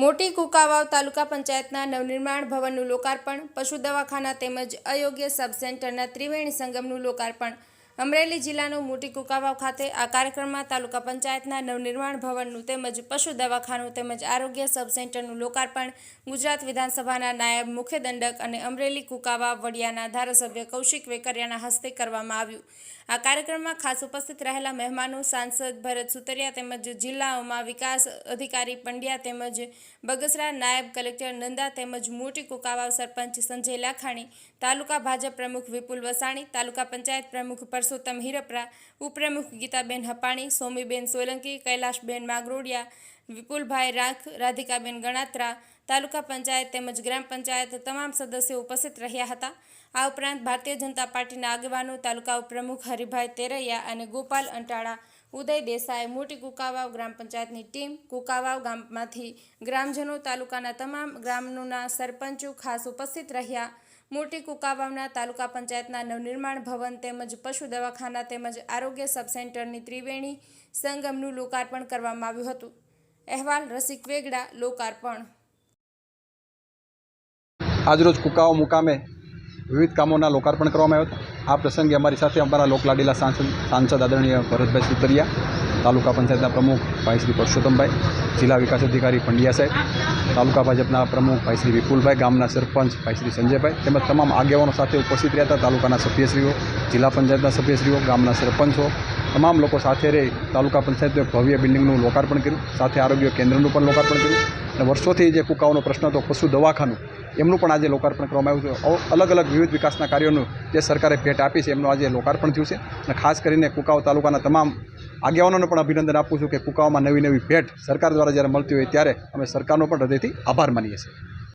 મોટી કુકાવાવ તાલુકા પંચાયતના નવનિર્માણ ભવનનું લોકાર્પણ, પશુ દવાખાના તેમજ અયોગ્ય સબ સેન્ટરના ત્રિવેણી સંગમનું લોકાર્પણ અમરેલી જિલ્લાનું મોટી કુકાવાવ ખાતે આ કાર્યક્રમમાં તાલુકા પંચાયતના નવનિર્માણ ભવનનું તેમજ પશુ દવાખાનું તેમજ આરોગ્ય સબ સેન્ટરનું લોકાર્પણ, ગુજરાત વિધાનસભાના નાયબ મુખ્ય દંડક અને અમરેલી કુકાવાવ વડિયાના ધારાસભ્ય કૌશિક વેકરિયાના હસ્તે કરવામાં આવ્યું. આ કાર્યક્રમમાં ખાસ ઉપસ્થિત રહેલા મહેમાનો, સાંસદ ભરત સુતરિયા તેમજ જિલ્લાઓમાં વિકાસ અધિકારી પંડ્યા તેમજ બગસરા નાયબ કલેક્ટર નંદા તેમજ મોટી કુકાવાવ સરપંચ સંજય લાખાણી, તાલુકા ભાજપ પ્રમુખ વિપુલ વસાણી, તાલુકા પંચાયત પ્રમુખ પરસોત્તમ હિરપરા, ઉપપ્રમુખ ગીતાબેન હપાણી, સોમીબેન સોલંકી, કૈલાશબેન માગરોડિયા, વિપુલભાઈ રાખ, રાધિકાબેન ગણાત્રા, તાલુકા પંચાયત તેમજ ગ્રામ પંચાયત તમામ સદસ્યો ઉપસ્થિત રહ્યા હતા. આ ઉપરાંત ભારતીય જનતા પાર્ટીના આગેવાનો, તાલુકા ઉપપ્રમુખ હરિભાઈ તેરૈયા અને ગોપાલ અંટાળા, ઉદય દેસાઈ, મોટી કુકાવાવ ગ્રામ પંચાયતની ટીમ, કુકાવાવ ગામમાંથી ગ્રામજનો, તાલુકાના તમામ ગ્રામોના સરપંચો ખાસ ઉપસ્થિત રહ્યા. મોટી કુકાવાવના તાલુકા પંચાયતના નવનિર્માણ ભવન તેમજ પશુ દવાખાના તેમજ આરોગ્ય સબ સેન્ટરની ત્રિવેણી સંગમનું લોકાર્પણ કરવામાં આવ્યું હતું. અહેવાલ રસિક વેગડા, લોકાર્પણ. આજરોજ કુકાઓ મુકામે વિવિધ કામોના લોકાર્પણ કરવામાં આવ્યું આ પ્રસંગે અમારી સાથે અમારા લોકલાડીલા સાંસદ સાંસદ આદરણીય ભરતભાઈ સુતરિયા તાલુકા પંચાયતના પ્રમુખ ભાઈ શ્રી પરસોત્તમભાઈ, જિલ્લા વિકાસ અધિકારી પંડ્યા સાહેબ, તાલુકા ભાજપના પ્રમુખ ભાઈ શ્રી વિપુલભાઈ, ગામના સરપંચ ભાઈ શ્રી સંજયભાઈ તેમજ તમામ આગેવાનો સાથે ઉપસ્થિત રહ્યા હતા તાલુકાના સભ્યશ્રીઓ, જિલ્લા પંચાયતના સભ્યશ્રીઓ, ગામના સરપંચો, તમામ લોકો સાથે રહી તાલુકા પંચાયતનું ભવ્ય બિલ્ડિંગનું લોકાર્પણ કર્યું, સાથે આરોગ્ય કેન્દ્રનું પણ લોકાર્પણ કર્યું અને વર્ષોથી જે કુકાઓનો પ્રશ્ન હતો, પશુ દવાખાનું, એમનું પણ આજે લોકાર્પણ કરવામાં આવ્યું છે. અલગ અલગ વિવિધ વિકાસના કાર્યોનું જે સરકારે ભેટ આપી છે, એમનું આજે લોકાર્પણ થયું છે અને ખાસ કરીને કુકાઓ તાલુકાના તમામ આગેવાનોને પણ અભિનંદન આપું છું કે કુકાવામાં નવી નવી ભેટ સરકાર દ્વારા જ્યારે મળતી હોય ત્યારે અમે સરકારનો પણ હૃદયથી આભાર માનીએ છીએ.